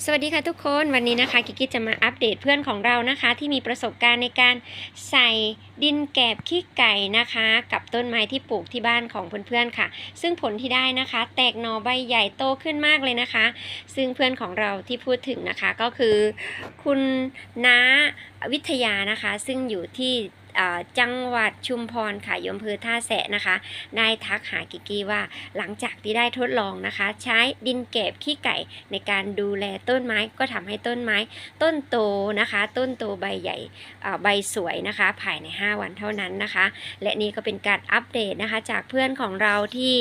สวัสดีค่ะทุกคนวันนี้นะคะกิกิจะมาอัปเดตเพื่อนของเรานะคะ ที่มีประสบการณ์ในการใส่ดินแกบขี้ไก่นะคะ กับต้นไม้ที่ปลูกที่บ้านของเพื่อนๆค่ะ ซึ่งผลที่ได้นะคะ แตกหน่อใบใหญ่โตขึ้นมากเลยนะคะ ซึ่งเพื่อนของเราที่พูดถึงนะคะก็คือ คุณน้าวิทยานะคะ ซึ่งอยู่ที่ จังหวัดชุมพรค่ะยมเภอท่าแสะนะคะ ได้ทักหากิกกี้ว่าหลังจากที่ได้ทดลองนะคะ ใช้ดินแกบขี้ไก่ในการดูแลต้นไม้ก็ทำให้ต้นไม้ ต้นโตนะคะ ต้นโตใบใหญ่ใบสวยนะคะ ภายใน 5 วันเท่านั้นนะคะ และนี่ก็เป็นการอัปเดตนะคะ จากเพื่อนของเราที่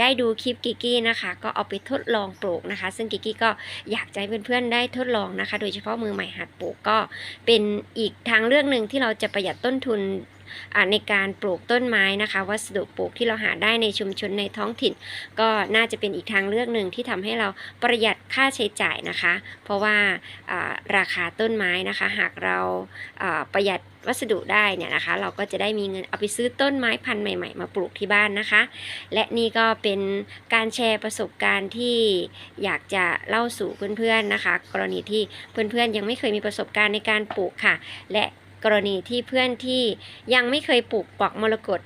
ได้ดูคลิปกิกกี้นะคะ ก็เอาไปทดลองปลูกนะคะ ซึ่งกิกกี้ก็อยากจะให้เพื่อนๆได้ทดลองนะคะ โดยเฉพาะมือใหม่หัดปลูกก็เป็นอีกทางเลือกหนึ่งที่เราจะประหยัดต้นทุนในการปลูกต้นไม้นะคะ วัสดุปลูกที่เราหาได้ในชุมชนในท้องถิ่น ก็น่าจะเป็นอีกทางเลือกหนึ่งที่ทำให้เราประหยัดค่าใช้จ่ายนะคะ เพราะว่าราคาต้นไม้นะคะ หากเราอ่าประหยัดวัสดุได้เนี่ยนะคะ เราก็จะได้มีเงินเอาไปซื้อต้นไม้พันธุ์ใหม่ ๆ มาปลูกที่บ้านนะคะ และนี่ก็เป็นการแชร์ประสบการณ์ที่อยากจะเล่าสู่เพื่อนๆนะคะ กรณีที่เพื่อนๆยังไม่เคยมีประสบการณ์ในการปลูกค่ะ และ กรณีที่เพื่อนที่ยังไม่เคยปลูกปอกมรกต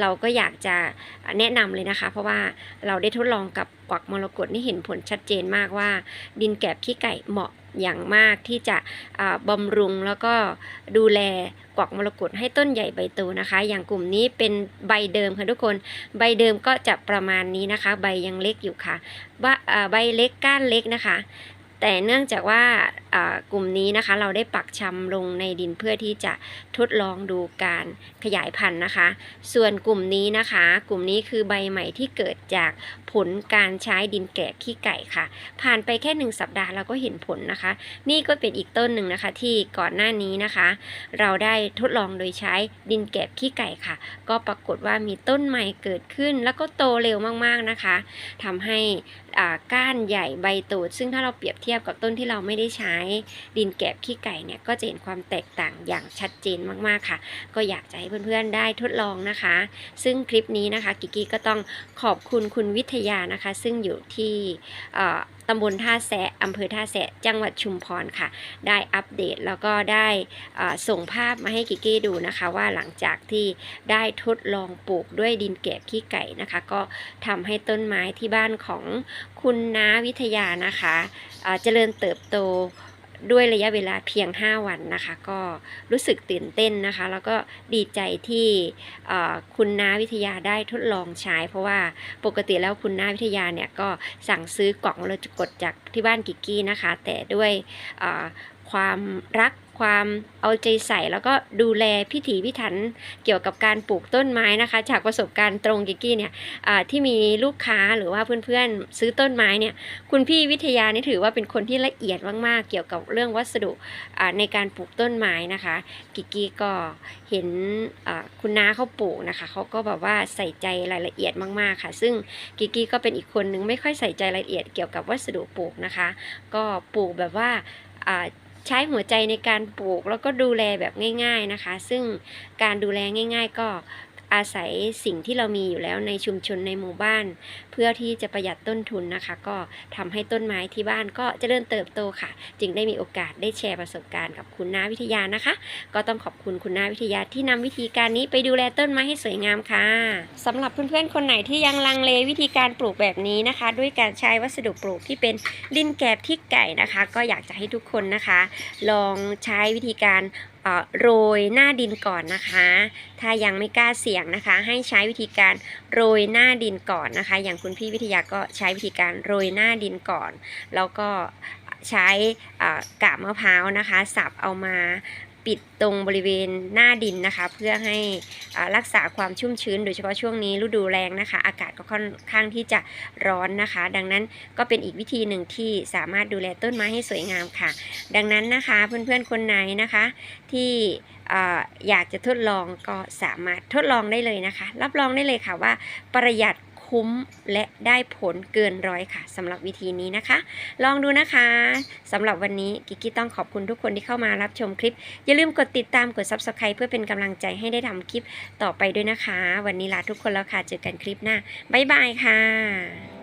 เราก็อยากจะแนะนำเลยนะคะ เพราะว่าเราได้ทดลองกับกวักมรกตนี่เห็นผลชัดเจนมากว่า ดินแกบขี้ไก่เหมาะอย่างมากที่จะบำรุงแล้วก็ดูแลกวักมรกตให้ต้นใหญ่ใบโตนะคะ อย่างกลุ่มนี้เป็นใบเดิมค่ะทุกคน ใบเดิมก็จะประมาณนี้นะคะ ใบยังเล็กอยู่ค่ะใบเล็กก้านเล็กนะคะ แต่เนื่องจากว่า กลุ่มนี้นะคะ เราได้ปักชำลงในดินเพื่อที่จะทดลองดูการขยายพันธุ์นะคะ ส่วนกลุ่มนี้นะคะ กลุ่มนี้คือใบใหม่ที่เกิดจากผลการใช้ดินแกะขี้ไก่ค่ะ ผ่านไปแค่หนึ่งสัปดาห์เราก็เห็นผลนะคะ นี่ก็เป็นอีกต้นหนึ่งนะคะที่ก่อนหน้านี้นะคะ เราได้ทดลองโดยใช้ดินแกะขี้ไก่ค่ะ ก็ปรากฏว่ามีต้นใหม่เกิดขึ้น แล้วก็โตเร็วมากๆนะคะทำให้ก้านใหญ่ใบโตซึ่งถ้าเราเปรียบเทียบกับต้นที่เราไม่ได้ใช้ดินแกะขี้ไก่เนี่ยก็จะเห็นความแตกต่างอย่างชัดเจนมากๆค่ะ ก็อยากจะให้เพื่อนๆได้ทดลองนะคะ ซึ่งคลิปนี้นะคะกิกกี้ก็ต้องขอบคุณคุณวิทยานะคะ ซึ่งอยู่ที่ตำบลท่าแสะอำเภอท่าแสะ จังหวัดชุมพรค่ะ ได้อัปเดตแล้วก็ได้ส่งภาพมาให้กิกกี้ดูนะคะ ว่าหลังจากที่ได้ทดลองปลูกด้วยดินแกบขี้ไก่นะคะ ก็ทำให้ต้นไม้ที่บ้านของคุณน้าวิทยานะคะเอ่อเจริญเติบโต ด้วยระยะเวลาเพียง 5 วันนะคะ ก็รู้สึกตื่นเต้นนะคะ แล้วก็ดีใจที่คุณน้าวิทยาได้ทดลองใช้ เพราะว่าปกติแล้วคุณน้าวิทยาเนี่ยก็สั่งซื้อกล่องเรกดจากที่บ้านกิกกี้นะคะ แต่ด้วย ความรักความเอาใจใส่ แล้วก็ดูแลพิถีพิถันเกี่ยวกับการปลูกต้นไม้นะคะ จากประสบการณ์ตรงกิกกี้เนี่ยที่มีลูกค้าหรือว่าเพื่อนๆซื้อต้นไม้เนี่ยคุณพี่วิทยานี่ถือว่าเป็นคนที่ละเอียดมากๆ เกี่ยวกับเรื่องวัสดุในการปลูกต้นไม้นะคะ กิกกี้ก็เห็นคุณน้าเขาปลูกนะคะเขาก็แบบว่าใส่ใจรายละเอียดมากๆค่ะ ซึ่งกิกกี้ก็เป็นอีกคนนึงไม่ค่อยใส่ใจรายละเอียดเกี่ยวกับวัสดุปลูกนะคะ ก็ปลูกแบบว่า ใช้หัวใจในการปลูกแล้วก็ดูแลแบบง่าย ๆนะคะ ซึ่งการดูแลง่าย ๆ ก็ อาศัยสิ่งที่เรามีอยู่แล้วในชุมชนในหมู่บ้าน เพื่อที่จะประหยัดต้นทุนนะคะ ก็ทำให้ต้นไม้ที่บ้านก็จเจริญเติบโตค่ะ จึงได้มีโอกาสได้แชร์ประสบการณ์กับคุณน้าวิทยานะคะ ก็ต้องขอบคุณคุณน้าวิทยาที่นำวิธีการนี้ไปดูแลต้นไม้ให้สวยงามค่ะสำหรับเพื่อนๆคนไหนที่ยังลังเลวิธีการปลูกแบบนี้นะคะ ด้วยการใช้วัสดุปลูกที่เป็นดินแกบที่ไก่นะคะ ก็อยากจะให้ทุกคนนะคะ ลองใช้วิธีการ โรยหน้าดินก่อนนะคะ ถ้ายังไม่กล้าเสี่ยงนะคะ ให้ใช้วิธีการโรยหน้าดินก่อนนะคะ อย่างคุณพี่วิทยาก็ใช้วิธีการโรยหน้าดินก่อน แล้วก็ใช้กาบมะพร้าวนะคะ สับเอามา ปิดตรงบริเวณหน้าดินนะคะ เพื่อให้รักษาความชุ่มชื้น โดยเฉพาะช่วงนี้ฤดูแรงนะคะ อากาศก็ค่อนข้างที่จะร้อนนะคะ ดังนั้นก็เป็นอีกวิธีหนึ่งที่สามารถดูแลต้นไม้ให้สวยงามค่ะ ดังนั้นนะคะเพื่อนๆคนไหนนะคะที่อยากจะทดลองก็สามารถทดลองได้เลยนะคะ รับรองได้เลยค่ะว่าประหยัด คุ้มและได้ผลเกินร้อยค่ะสำหรับวิธีนี้นะคะ ลองดูนะคะสำหรับวันนี้กิกกี้ต้องขอบคุณทุกคนที่เข้ามารับชมคลิป อย่าลืมกดติดตามกด subscribe เพื่อเป็นกำลังใจให้ได้ทำคลิปต่อไปด้วยนะคะ วันนี้ลาทุกคนแล้วค่ะ เจอกันคลิปหน้าบ๊ายบายค่ะ